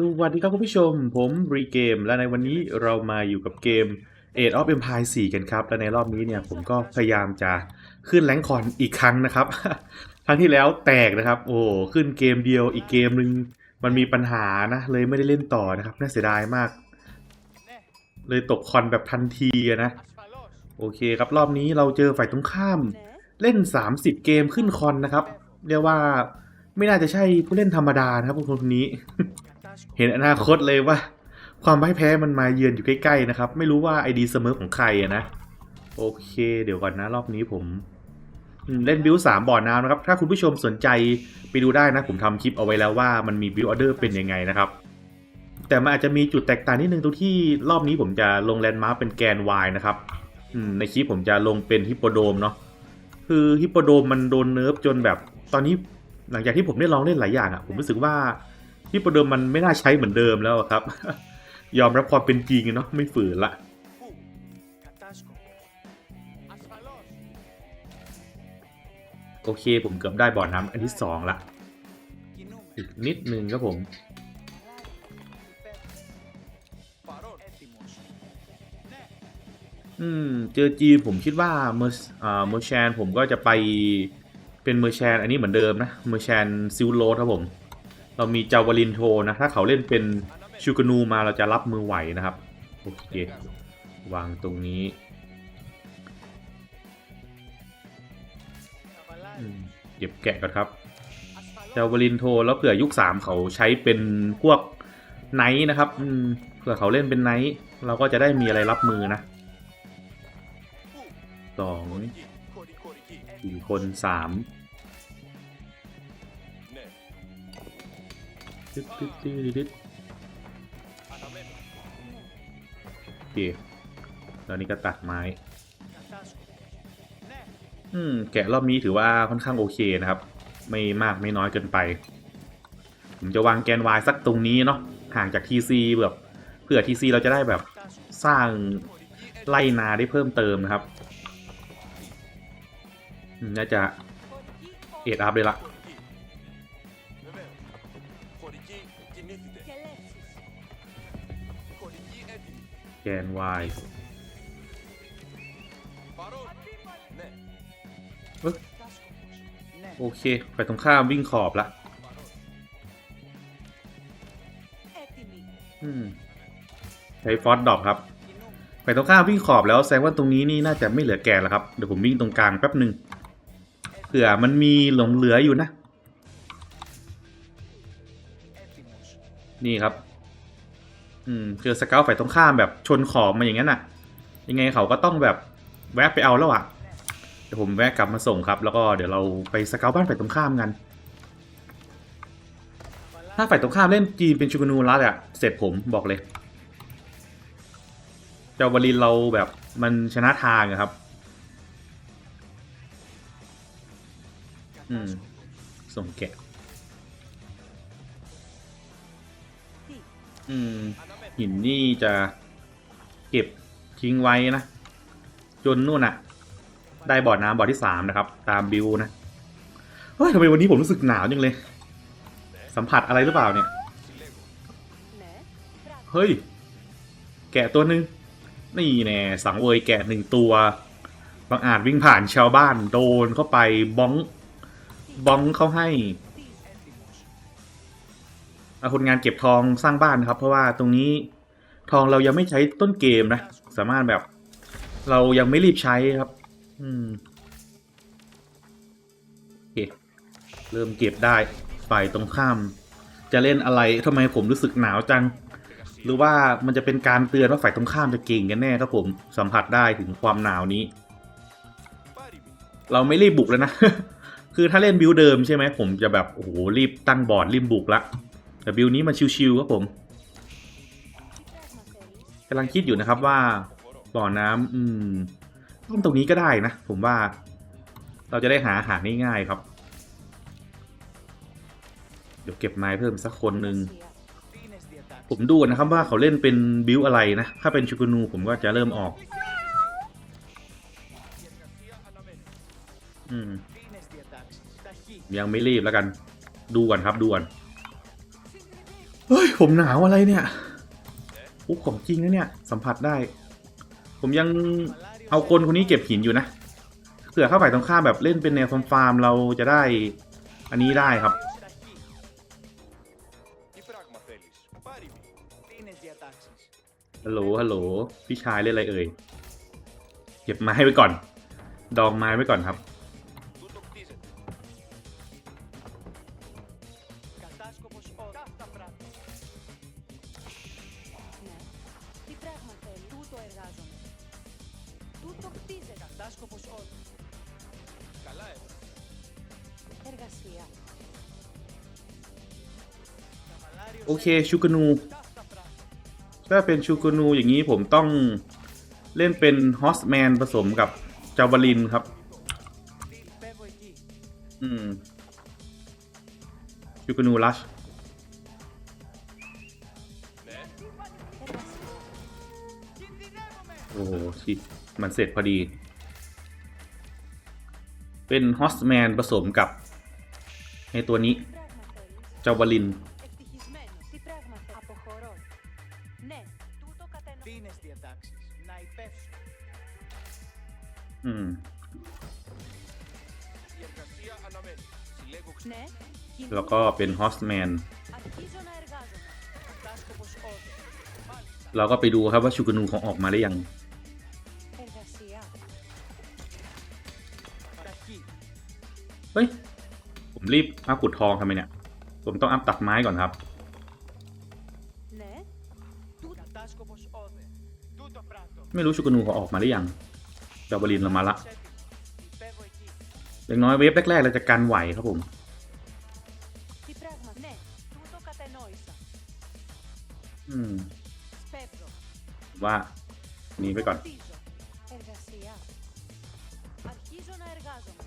สวัสดีครับคุณผู้ชม ผมรีเกม และในวันนี้เรามาอยู่กับเกม Age of Empire 4 กันครับ และในรอบนี้เนี่ยผมก็พยายามจะขึ้นแรงคอนอีกครั้งนะครับ ครั้งที่แล้วแตกนะครับ โอ้ขึ้นเกมเดียวอีกเกมหนึ่งมันมีปัญหานะ เลยไม่ได้เล่นต่อนะครับ น่าเสียดายมาก เลยตกคอนแบบทันทีอะนะ โอเคครับรอบนี้เราเจอฝ่ายตรงข้ามเล่น 30 เกมขึ้นคอนนะครับ เรียกว่าไม่น่าจะใช่ผู้เล่นธรรมดานะครับพวกคนนี้ เห็นอนาคตเลยว่า ความพ่ายแพ้มันมาเยือนอยู่ใกล้ๆนะครับ ไม่รู้ว่าไอดีเสมอของใครอะนะ โอเค เดี๋ยวก่อนนะ รอบนี้ผมเล่นบิวสามบ่อน้ำนะครับ ถ้าคุณผู้ชมสนใจไปดูได้นะ ผมทำคลิปเอาไว้แล้วว่ามันมีบิวออเดอร์เป็นยังไงนะครับ แต่มันอาจจะมีจุดแตกต่างนิดนึงตรงที่รอบนี้ผมจะลงแลนด์มาร์คเป็นแกน Y นะครับในคลิปผมจะลงเป็นฮิปโปโดมเนาะคือฮิปโปโดมมันโดนเนิร์ฟจนแบบตอนนี้หลังจากที่ผมได้ลองเล่นหลายอย่างอะ่ะผมรู้สึกว่า ฮิปโปโดมมันไม่น่าใช้เหมือนเดิมแล้วครับ ยอมรับความเป็นจริงเนาะไม่ฝืนละโอเคผมเกือบได้บ่อน้ำอันที่สองละอีกนิดนึงครับผม อืม เจอจีนผมคิดว่าเมอร์อ่าเมอร์แชนผมก็จะไปเป็นเมอร์แชนอันนี้เหมือนเดิมนะ เมอร์แชนซิลโรสครับผม เรามีจาวาลินโทนะ ถ้าเขาเล่นเป็นชูกานูมาเราจะรับมือไหวนะครับ โอเค วางตรงนี้ เก็บแกะก่อนครับจาวาลินโทแล้วเผื่อยุคสามเขาใช้เป็นพวกไนท์นะครับเผื่อเขาเล่นเป็นไนท์เราก็จะได้มีอะไรรับมือนะสองสี่คนสาม ตึ๊ดตึ๊ดตึ๊ดตึ๊ดโอเคแล้วนี่ก็ตัดไม้ อืม แกะรอบนี้ถือว่าค่อนข้างโอเคนะครับ ไม่มากไม่น้อยเกินไป ผมจะวางแกน Y สักตรงนี้เนาะ ห่างจาก TC แบบเพื่อ TC เราจะได้แบบสร้างไล่นาได้เพิ่มเติมนะครับ น่าจะเอ็ดอัพเลยละ แกน Y เอ้ยโอเค ไปตรงข้ามวิ่งขอบละใช้ฟอสดรอปครับ ไปตรงข้ามวิ่งขอบแล้วแสดงว่าตรงนี้นี่น่าจะไม่เหลือแกนแล้วครับ เดี๋ยวผมวิ่งตรงกลางแป๊บหนึ่งเผื่อมันมีหลงเหลืออยู่นะ นี่ครับ อืมเจอสเกลฝ่ายตรงข้ามแบบชนขอบมาอย่างนั้นอะ ยังไงเขาก็ต้องแบบแวะไปเอาแล้วอะเดี๋ยวผมแวะกลับมาส่งครับ แล้วก็เดี๋ยวเราไปสเกลบ้านฝ่ายตรงข้ามกัน ถ้าฝ่ายตรงข้ามเล่นจีนเป็นชูกนูรัดอะเสร็จผมบอกเลยเจ้าวาลินเราแบบมันชนะทางอะครับ อืม ส่งแกะ อืม หินนี่จะเก็บทิ้งไว้นะ จนนู่นอะได้บ่อน้ำบ่อที่สามนะครับ ตามบิวนะเฮ้ยทำไมวันนี้ผมรู้สึกหนาวจังเลย สัมผัสอะไรหรือเปล่าเนี่ย เฮ้ย แกะตัวหนึ่งนี่แน่สังเวยแกะหนึ่งตัวบางอาจวิ่งผ่านชาวบ้านโดนเข้าไปบ้องบ้องเขาให้ คนงานเก็บทองสร้างบ้านนะครับ เพราะว่าตรงนี้ทองเรายังไม่ใช้ต้นเกมนะ สามารถแบบ เรายังไม่รีบใช้ครับ อืมโอเคเริ่มเก็บได้ฝ่ายตรงข้าม จะเล่นอะไรทำไมผมรู้สึกหนาวจัง หรือว่ามันจะเป็นการเตือนว่าฝ่ายตรงข้ามจะเก่งกันแน่ครับผมสัมผัสได้ถึงความหนาวนี้ เราไม่รีบบุกแล้วนะ คือถ้าเล่นบิวเดิมใช่ไหมผมจะแบบโอ้โหรีบตั้งบอร์ดรีบบุกละ แต่บิวนี้มันชิวๆครับผมกำลังคิดอยู่นะครับว่าบ่อน้ำอืมต้นตรงนี้ก็ได้นะ ผมว่า เราจะได้หาอาหารง่ายๆครับ เดี๋ยวเก็บไม้เพิ่มสักคนหนึ่งผมดูนะครับว่าเขาเล่นเป็นบิวอะไรนะ ถ้าเป็นชูกนูผมก็จะเริ่มออก อืมยังไม่รีบแล้วกัน ดูก่อนครับดูก่อน เฮ้ย ผมหนาวอะไรเนี่ยอู้ของจริงนะเนี่ย สัมผัสได้ ผมยังเอาคนคนนี้เก็บหินอยู่นะเผื่อเข้าฝ่ายตรงข้ามแบบเล่นเป็นแนวฟาร์มเราจะได้ อันนี้ได้ครับ ฮัลโหล ฮัลโหล พี่ชายเล่นอะไรเอ่ย เก็บไม้ไว้ก่อน ดองไม้ไว้ก่อนครับ อเคชูกานูถ้าเป็นชูกานูอย่างนี้ผมต้องเล่นเป็นฮอสแมนผสมกับจาวลินครับ อืมชูกานูลัชโอ้ชิมันเสร็จพอดี เป็นฮอสแมนผสมกับในตัวนี้ จาวลิน แล้วก็เป็นฮอสแมนเราก็ไปดูครับว่าชูกานูของออกมาได้ยัง เฮ้ย ผมรีบอัพขุดทองทำไมเนี่ย ผมต้องอัพตัดไม้ก่อนครับ ไม่รู้ชูกานูเขาออกมาได้ยังดาวบรินเรามาละอย่างน้อยเวฟแรกๆเราจะกันไหวครับผม อืม Σπέβδω. ว่าหนีไปก่อน Χτίζω. Εργασία. Αρχίζω να εργάζομαι.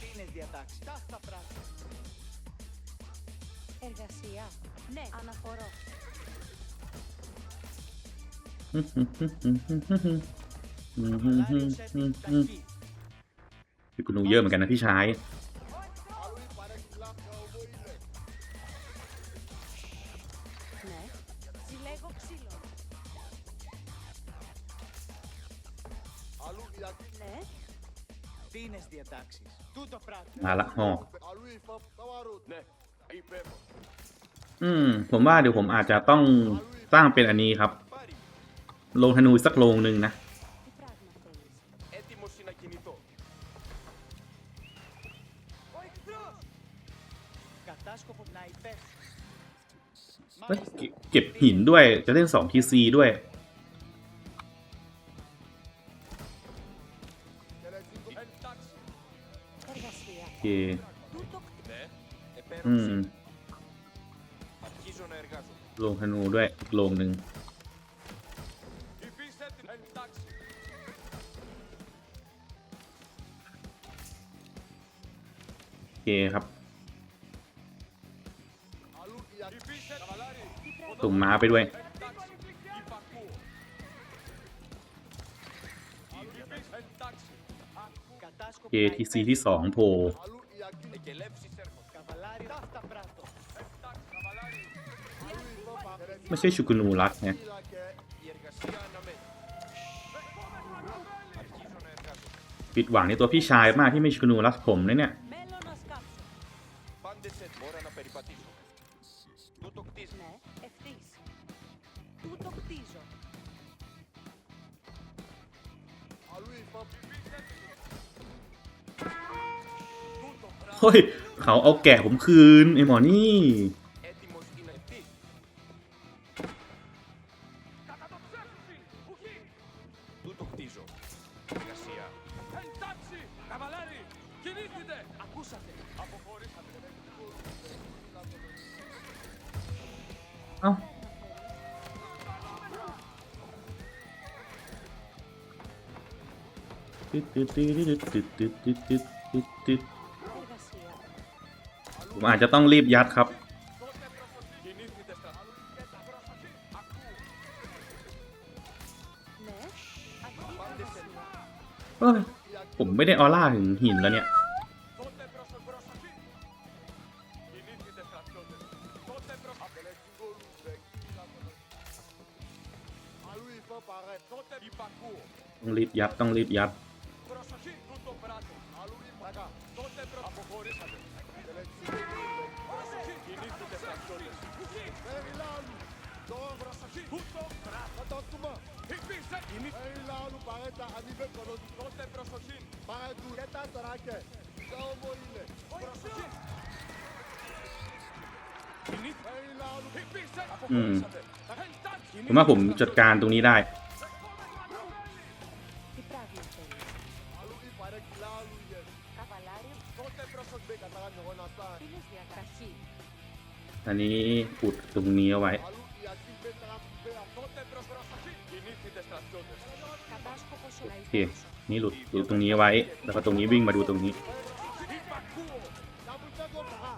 Τι είναι διατάξεις. Ταύτα πράττω. Εργασία. Ναι. Αναχωρώ. ชูกานูเยอะเหมือนกันนะพี่ชาย ผมว่าเดี๋ยวผมอาจจะต้องสร้างเป็นอันนี้ครับโลงธนูสักโลงหนึ่งนะ เก็บหินด้วยจะเล่นสองทีซีด้วยโอเคอืม โรงธนูด้วยอีกลงหนึ่งโอเคครับสุ่มม้าไปด้วยเอทีซีที่สองโผล่ ไม่ใช่ชูกุนูรักนะปิดหวังในตัวพี่ชายมากที่ไม่ชูกุนูรักผมเลยเนี่ยเฮ้ยเขาเอาแก่ผมคืนไอ้หมอนี่ Κινήθητε! Ακούσατε. Αποχωρήσατε. เอ้าตึ๊ดตึ๊ดตึ๊ดตึ๊ดตึ๊ดตึ๊ดตึ๊ดตึ๊ดตึ๊ด Εργασία. ผมอาจจะต้องรีบยัดครับ ไม่ได้ออร่าถึงหินแล้วเนี่ย ต้องรีบยับต้องรีบยับ Добра саши. Хутто. Трафата от тума. Хикписе. Ими. Ейла ну парета аниве колони. Коте просошин. Пареду. Кета тараке. Заомо иле. Просошин. อืมผมว่าผมจัดการตรงนี้ได้อันนี้อุดตรงนี้เอาไว้ โอเค λαϊκός. นี่หลุดหลุดตรงนี้เอาไว้ แล้วก็ตรงนี้วิ่งมาดูตรงนี้ Υπακούω. Να βουλτέκω ταχά.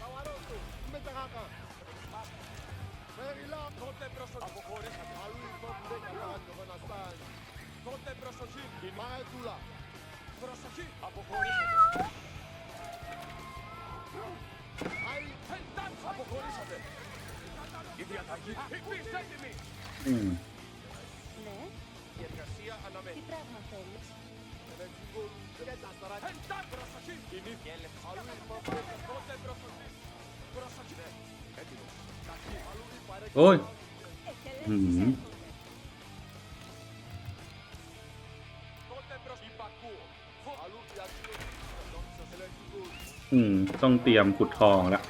Τα βαρότου. Είμαι ταχάκα. Περιλά. Τότε προσοχή. Αποχωρήσατε. อืโอ้ยอืม ต้องเตรียมขุดทองแล้ว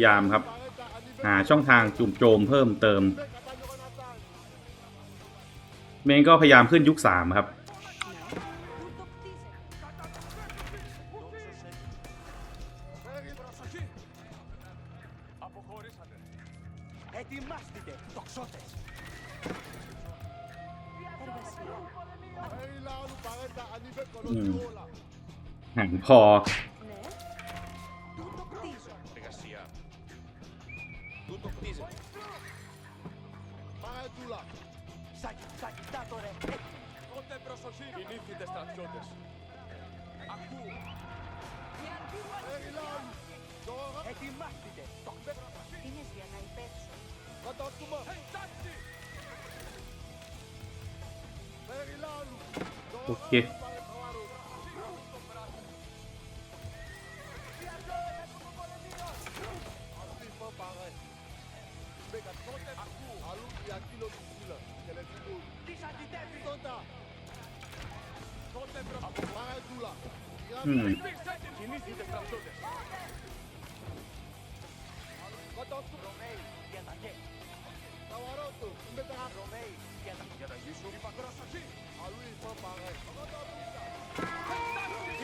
ายามครับ Παρέτα ανήβε. หาช่องทางจุ่มโจมเพิ่มเติม Δεν κατάλαβα να φτάνει. เมนก็พยายามขึ้นยุคสามครับ ναι. Τούτο κτίζεται. Περι- Προσοχή. Αποχωρήσατε. Ετοιμάστηκε, τοξότες. Εργασία, Περιλάνου παρέτα ανήβε κολόντου όλα. หันพอ Τούτο χτίζεται. Πάρε τουλά. Σάκι, σάκι, στάτο ρε. Τότε προσοχή. Οι νύφτιδες στρατιώτες. Ακούω. Έλληλαν. Τώρα. Ετοιμάστηκε. Το χτίζεται. Είναι για να υπέψω. Θα το ασκούμε. Ε, εντάξει. Έλληλαν. l'obscure. Qu'elle est plus lourde. Santa. Arrête tout là. Hmm. Tawaroto, Mbetara. Romei, Yada. Yada, Yishu. Ipakurasa, Ji. Ah oui, il faut pareil.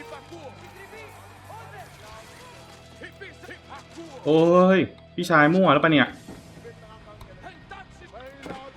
Ipakur. Ipakur. โอ้ย พี่ชายมั่วแล้วปะเนี่ย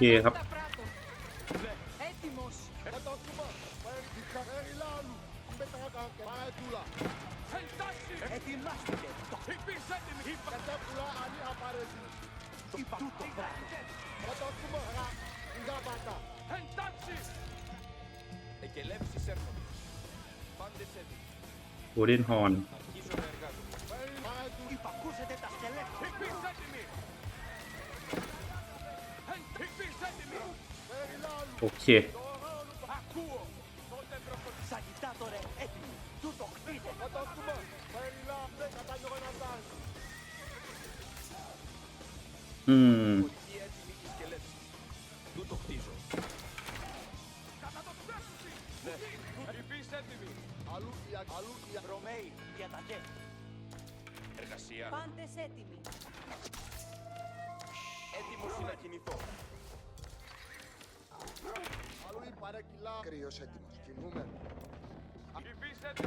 Yeah. Betarak Baradula. Sensatie! È di Mastichetto! I pincelli mi fa! Catabula Ali Aparesi. I battuto bravo! Batatumohra Ngabata. Sensatie! E che levsi servono. Bande sedute. โกลเด้นฮอน I paccuse della scheletra. I pincelli mi! I pincelli mi! โอเค Akuo! Σαγιτάτορε, έτοιμοι, του το χτύπω. Θα το χτύπω. Περιλάμβε, κατά να φτάνει. Μμμ. Του το χτίζω. Κατά το ψεύσουσι. Ναι. Επιείς έτοιμοι. Αλούθια, αλούθια. Ρωμαίοι, διαταγέ. Εργασία. Πάντες έτοιμοι. Έτοιμος να κινηθώ. Αλλού η παρέκυλα. Κρύος έτοιμος. Κινούμε.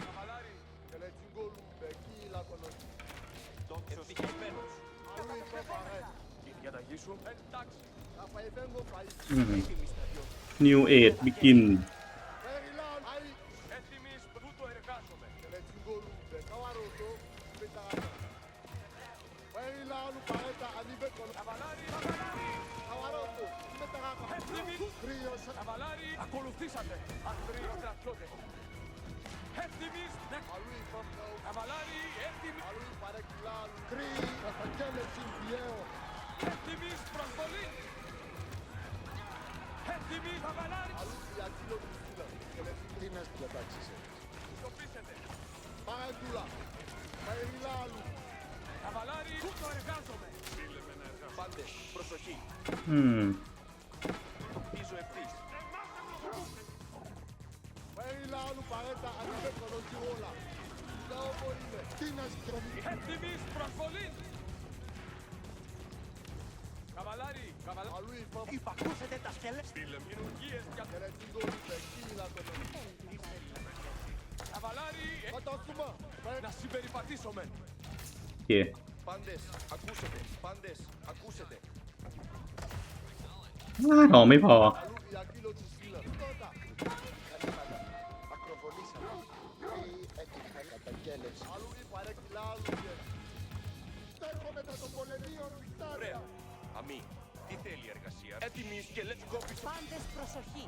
Μαγαλάρη, και τσιγκόλου, εκεί η λακωνότη. Ευτυχισμένος. Αλλού είπε παρέ. Η διαταγή σου. Εντάξει. Θα φαϊφέγγω φαϊφέγγω. New Aid, begin. Έτοιμοι που το εργάζομαι. Και τσιγκόλου, δε καβαρότο, πετάρα. Πέιλα όλου παρέτα, ανήβεκον. Καβαλάρη, καβαλάρη. Καβαρότο, πετάρα. Έτοιμοι. Κρύος. Καβαλάρη, ακολουθήσατε. Αστρίο στρατιώτε. Έτοιμοι. Καβαλάρη, έτοιμοι. Κρύ, Κασταγγέλε, Σιμπιέο. Έτοιμοι, προσβολή. Έτοιμοι, Καβαλάρη. Τι να σπλατάξει έτσι. Στοπίσετε. Παέκουλα. Παελιλάλου. Καβαλάρη, πού το εργάζομαι. Πάντε, προσοχή. Πίσω ευθύς. Τι να είπα. Τα σκελές. Τηλεμιουργίες για... Κερετίνγκο με. Πάντες, ακούσετε, πάντες, ακούσετε. Α, νόμι πω. καταγγέλευση. Αλλού η παρέκυλα. Αλλού η Στέρχομαι με το πολεμείο. Ωραία. Αμή. Τι θέλει η εργασία. Έτοιμη και let's go πίσω. Πάντες προσοχή.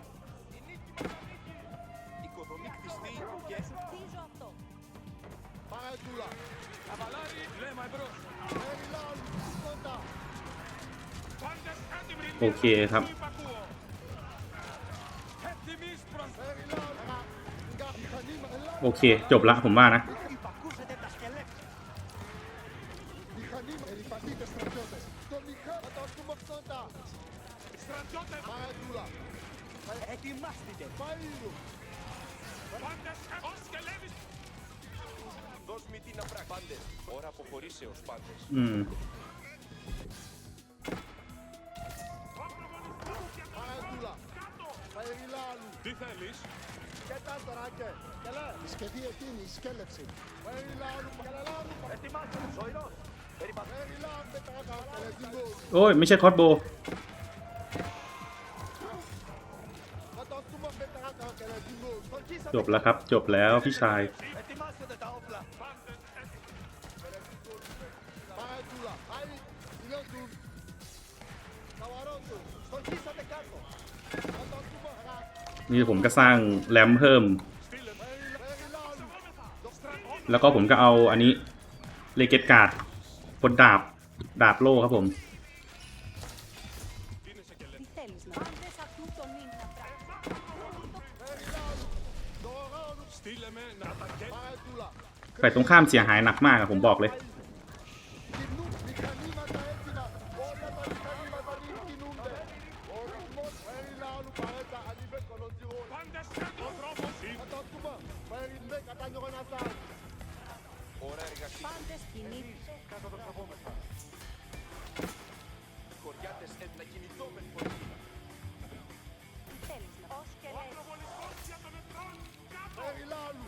Οικοδομή κτιστή και Σου χτίζω αυτό. Παρακούλα. Καβαλάρι. Βλέμμα εμπρός. Περιλά. Αλλού. Κοντά. Πάντες έτοιμοι. โอเคครับ Έτοιμης προς. Περιλά. Μηχανήμα. Ελά. โอเค จบละผมว่านะ Περιπατείτε στρατιώτες. Το μηχά. Κατάστημα κοντά. Στρατιώτες. Παρακούλα. Ετοιμάστηκε. Φαΐρου. Πάντες, ως και λέβεις. Δώσ' μη τι να πράξει. Πάντες, ώρα αποχωρήσεως πάντες. อืม Παρακούλα. Περιλά. Αλλού. Τι θέλεις; Και τα στράκε. Καλέ. Η σχεδί εκείνη. Η σκέλεψη. Περιλά. Αλλού. Καλαλάρου. Ετοιμάστε, ζωηρός. โอ้ย ไม่ใช่คอสโบ จบแล้วครับ จบแล้วพี่ชาย นี่ผมก็สร้างแรมเพิ่ม แล้วก็ผมก็เอาอันนี้เลเกตการ์ด บนดาบ ดาบโล่ครับผม ฝ่ายตรงข้ามเสียหายหนักมากอะผมบอกเลย Quando è stato troppo sì. Attenzione, per il mega taglio con Azar. Ωραία. Πάντες κινείται. Κάτω το ξαπόμεθα. Οι χωριάτες έτνα κινητόμεν πολιτικά. Θέλεις να πώς και λες. Ο ακροβολισμός για τον ετρών κάτω. Περιλάλου.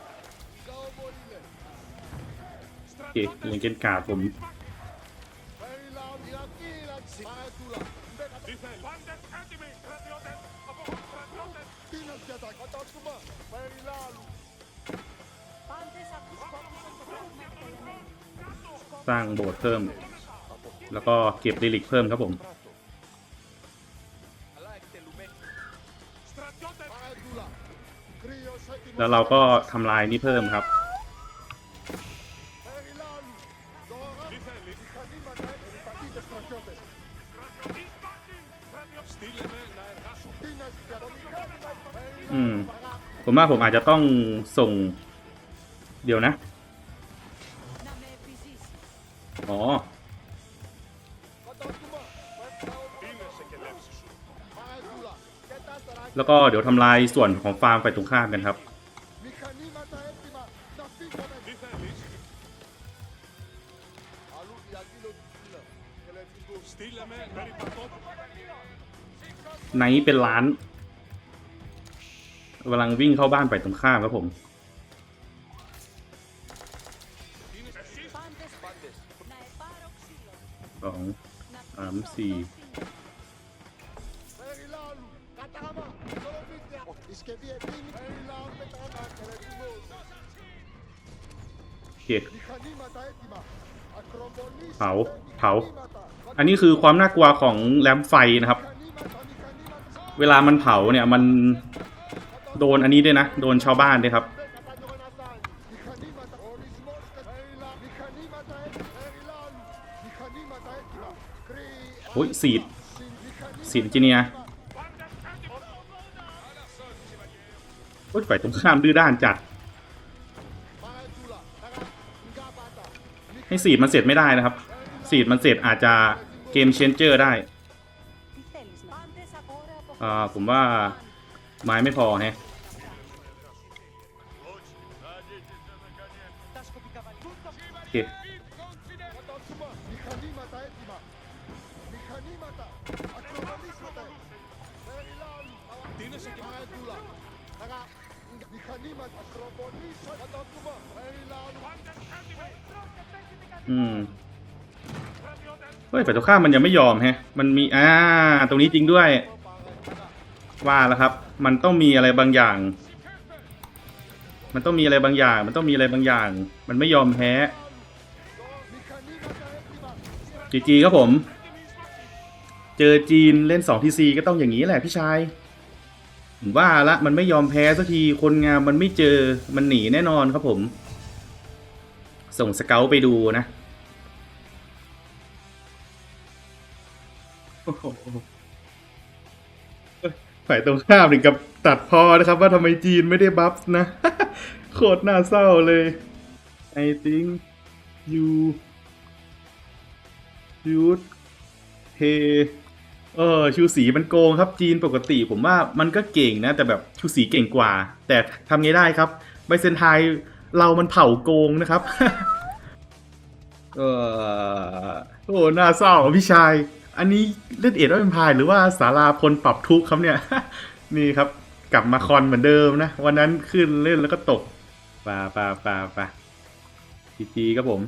Καοβολίνε. Στρατιώτες. Και κάτω. Περιλάλου. Διακύλαξη. Αέτουλα. Πάντες έτοιμοι στρατιώτες. Από στρατιώτες. Πίνας για τα κατάστημα. Περιλάλου. สร้างโบสถ์เพิ่ม แล้วก็เก็บดิลิกเพิ่มครับผมแล้วเราก็ทำลายนี่เพิ่มครับ อืม ผมว่าผมอาจจะต้องส่ง เดี๋ยวนะ อ๋อ แล้วก็เดี๋ยวทำลายส่วนของฟาร์มฝ่ตรงข้ามกันครับ ไนเป็นล้านกำลังวิ่งเข้าบ้านฝ่ตรงข้ามครับผม องสามสี่เก็ดเผาเผา อันนี้คือความน่ากลัวของแรมไฟนะครับ เวลามันเผาเนี่ยมันโดนอันนี้ด้วยนะ โดนชาวบ้านด้วยครับ อุ้ยสีดสีดจีเนียโอ้ยฝ่ตรงข้ามดื้อด้านจัด ให้สีดมันเสร็จไม่ได้นะครับ สีดมันเสร็จอาจจะเกมเชนเจอร์ได้อ่าผมว่าไม้ไม่พอฮะ อืมเฮ้ยฝ่ายตรงข้ามมันยังไม่ยอมแฮะ มันมีอ่าตรงนี้จริงด้วย ว่าแล้วครับ มันต้องมีอะไรบางอย่าง มันต้องมีอะไรบางอย่าง มันต้องมีอะไรบางอย่าง มันไม่ยอมแพ้จีจีครับผม เจอจีนเล่นสองทีซีก็ต้องอย่างนี้แหละพี่ชาย ว่าละมันไม่ยอมแพ้สักทีคนงามมันไม่เจอมันหนีแน่นอนครับผม ส่งสเกลไปดูนะฝ่ายตรงข้ามถึงกับตัดพอนะครับว่าทำไมจีนไม่ได้บัฟนะ โคตรน่าเศร้าเลย I think you ยูด เออชูสีมันโกงครับจีนปกติผมว่ามันก็เก่งนะ แต่แบบชูสีเก่งกว่า แต่ทำไงได้ครับไบเซนไทยเรามันเผาโกงนะครับ เออโอ้น่าเศร้าพี่ชาย อันนี้เล่นเอ็ดว่าเป็นพายหรือว่าสาราพลปรับทุกข์ครับเนี่ย นี่ครับ กลับมาคอนเหมือนเดิมนะ วันนั้นขึ้นเล่นแล้วก็ตกปาปาปาปาจีจีครับผม